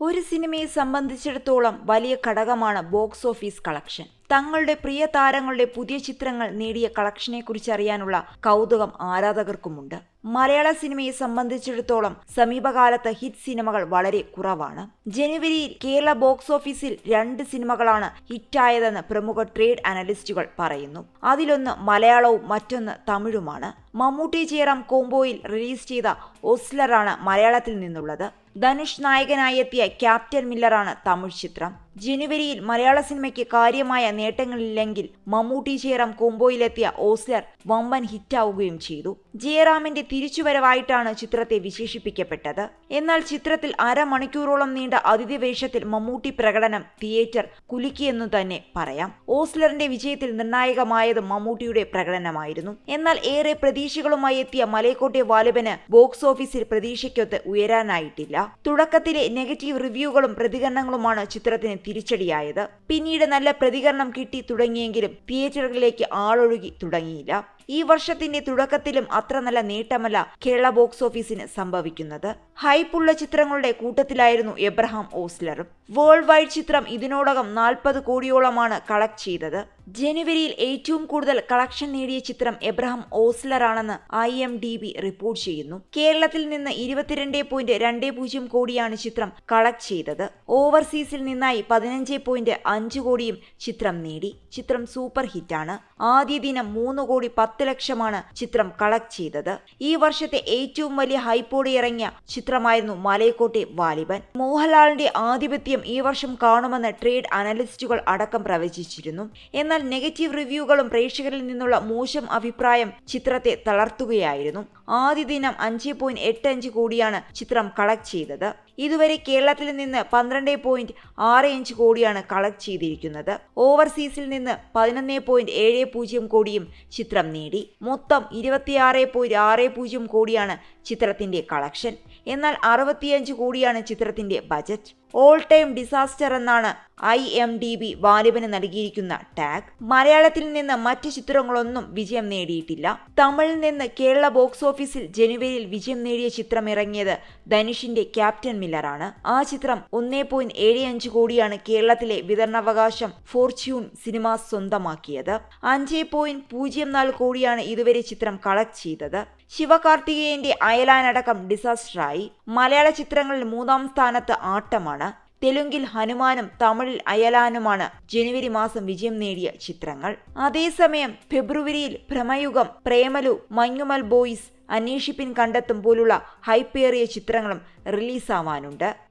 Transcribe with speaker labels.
Speaker 1: ഒരു സിനിമയെ സംബന്ധിച്ചിടത്തോളം വലിയ ഘടകമാണ് ബോക്സ് ഓഫീസ് കളക്ഷൻ. തങ്ങളുടെ പ്രിയ താരങ്ങളുടെ പുതിയ ചിത്രങ്ങൾ നേടിയ കളക്ഷനെക്കുറിച്ച് അറിയാനുള്ള കൗതുകം ആരാധകർക്കുമുണ്ട്. മലയാള സിനിമയെ സംബന്ധിച്ചിടത്തോളം സമീപകാലത്ത് ഹിറ്റ് സിനിമകൾ വളരെ കുറവാണ്. ജനുവരിയിൽ കേരള ബോക്സ് ഓഫീസിൽ രണ്ട് സിനിമകളാണ് ഹിറ്റായതെന്ന് പ്രമുഖ ട്രേഡ് അനലിസ്റ്റുകൾ പറയുന്നു. അതിലൊന്ന് മലയാളവും മറ്റൊന്ന് തമിഴുമാണ്. മമ്മൂട്ടി ജയറാം കോംബോയിൽ റിലീസ് ചെയ്ത ഓസ്ലറാണ് മലയാളത്തിൽ നിന്നുള്ളത്. ധനുഷ് നായകനായി എത്തിയ ക്യാപ്റ്റൻ മില്ലറാണ് തമിഴ് ചിത്രം. ജനുവരിയിൽ മലയാള സിനിമയ്ക്ക് കാര്യമായ നേട്ടങ്ങളില്ലെങ്കിൽ മമ്മൂട്ടി ജയറാം കോംബോയിലെത്തിയ ഓസ്ലർ വമ്പൻ ഹിറ്റാവുകയും ചെയ്തു. ജയറാമിന്റെ തിരിച്ചുവരവായിട്ടാണ് ചിത്രത്തെ വിശേഷിപ്പിക്കപ്പെട്ടത്. എന്നാൽ ചിത്രത്തിൽ അരമണിക്കൂറോളം നീണ്ട അതിഥി വേഷത്തിൽ മമ്മൂട്ടി പ്രകടനം തിയേറ്റർ കുലുക്കിയെന്നു തന്നെ പറയാം. ഓസ്ലറിന്റെ വിജയത്തിൽ നിർണായകമായത് മമ്മൂട്ടിയുടെ പ്രകടനമായിരുന്നു. എന്നാൽ ഏറെ പ്രതീക്ഷകളുമായി എത്തിയ മലയക്കോട്ടെ വാലിബന് ബോക്സ് ഓഫീസിൽ പ്രതീക്ഷയ്ക്കൊത്ത് ഉയരാനായിട്ടില്ല. തുടക്കത്തിലെ നെഗറ്റീവ് റിവ്യൂകളും പ്രതികരണങ്ങളുമാണ് ചിത്രത്തിന് തിരിച്ചടിയായത്. പിന്നീട് നല്ല പ്രതികരണം കിട്ടി തുടങ്ങിയെങ്കിലും തിയേറ്ററുകളിലേക്ക് ആളൊഴുകി തുടങ്ങിയില്ല. ഈ വർഷത്തിന്റെ തുടക്കത്തിലും അത്ര നല്ല നേട്ടമല്ല കേരള ബോക്സ് ഓഫീസിന് സംഭവിക്കുന്നത്. ഹൈപ്പുള്ള ചിത്രങ്ങളുടെ കൂട്ടത്തിലായിരുന്നു എബ്രഹാം ഓസ്ലറും. വേൾഡ് വൈഡ് ചിത്രം ഇതിനോടകം നാൽപ്പത് കോടിയോളമാണ് കളക്ട് ചെയ്തത്. ജനുവരിയിൽ ഏറ്റവും കൂടുതൽ കളക്ഷൻ നേടിയ ചിത്രം Abraham ഓസ്ലറാണെന്ന് I M D B report ചെയ്യുന്നു. കേരളത്തിൽ നിന്ന് ഇരുപത്തിരണ്ട് പോയിന്റ് രണ്ട് പൂജ്യം കോടിയാണ് ചിത്രം കളക്ട് ചെയ്തത്. ഓവർസീസിൽ നിന്നായി പതിനഞ്ച് പോയിന്റ് അഞ്ച് കോടിയും ചിത്രം നേടി. ചിത്രം സൂപ്പർ ഹിറ്റാണ്. ആദ്യ ദിനം മൂന്ന് കോടി പത്ത് ലക്ഷമാണ് ചിത്രം കളക്ട് ചെയ്തത്. ഈ വർഷത്തെ ഏറ്റവും വലിയ ഹൈപ്പോടെ ഇറങ്ങിയ ചിത്രമായിരുന്നു മലയക്കോട്ടെ വാലിബൻ. മോഹൻലാലിന്റെ ആധിപത്യം ഈ വർഷം കാണുമെന്ന് ട്രേഡ് അനലിസ്റ്റുകൾ അടക്കം പ്രവചിച്ചിരുന്നു. എന്നാൽ നെഗറ്റീവ് റിവ്യൂകളും പ്രേക്ഷകരിൽ നിന്നുള്ള മോശം അഭിപ്രായം ചിത്രത്തെ തളർത്തുകയായിരുന്നു. ആദ്യ ദിനം അഞ്ച് പോയിന്റ് എട്ട് അഞ്ച് കോടിയാണ് ചിത്രം കളക്ട് ചെയ്തത്. ഇതുവരെ കേരളത്തിൽ നിന്ന് പന്ത്രണ്ട് പോയിന്റ് ആറ് അഞ്ച് കോടിയാണ് കളക്ട് ചെയ്തിരിക്കുന്നത്. ഓവർസീസിൽ നിന്ന് പതിനൊന്ന് പോയിന്റ് ഏഴ് പൂജ്യം കോടിയും ചിത്രം നേടി. മൊത്തം ഇരുപത്തിയാറ് പോയിന്റ് ആറ് പൂജ്യം കോടിയാണ് ചിത്രത്തിന്റെ കളക്ഷൻ എന്നാൽ അറുപത്തിയഞ്ച് കോടിയാണ് ചിത്രത്തിന്റെ ബജറ്റ് ഓൾ ടൈം ഡിസാസ്റ്റർ എന്നാണ് ഐ എം ഡി ബി വാലിബന് നൽകിയിരിക്കുന്ന ടാഗ് മലയാളത്തിൽ നിന്ന് മറ്റ് ചിത്രങ്ങളൊന്നും വിജയം നേടിയിട്ടില്ല. തമിഴിൽ നിന്ന് കേരള ബോക്സ് ഓഫീസിൽ ജനുവരിയിൽ വിജയം നേടിയ ചിത്രം ഇറങ്ങിയത് ധനുഷിന്റെ ക്യാപ്റ്റൻ മില്ലറാണ്. ആ ചിത്രം ഒന്നേ പോയിന്റ് ഏഴ് അഞ്ച് കോടിയാണ് കേരളത്തിലെ വിതരണാവകാശം ഫോർച്യൂൺ സിനിമ സ്വന്തമാക്കിയത്. അഞ്ച് പോയിന്റ് പൂജ്യം നാല് കോടിയാണ് ഇതുവരെ ചിത്രം കളക്ട് ചെയ്തത്. ശിവകാർത്തികേയന്റെ അയലാനടക്കം ഡിസാസ്റ്ററായി. മലയാള ചിത്രങ്ങളിൽ മൂന്നാം സ്ഥാനത്ത് ആട്ടമാണ്. തെലുങ്കിൽ ഹനുമാനും തമിഴിൽ അയലാനുമാണ് ജനുവരി മാസം വിജയം നേടിയ ചിത്രങ്ങൾ. അതേസമയം ഫെബ്രുവരിയിൽ ഭ്രമയുഗം പ്രേമലു മഞ്ഞുമൽ ബോയ്സ് അന്വേഷിപ്പിൻ കണ്ടെത്തും പോലുള്ള ഹൈപ്പേറിയ ചിത്രങ്ങളും റിലീസാവാനുണ്ട്.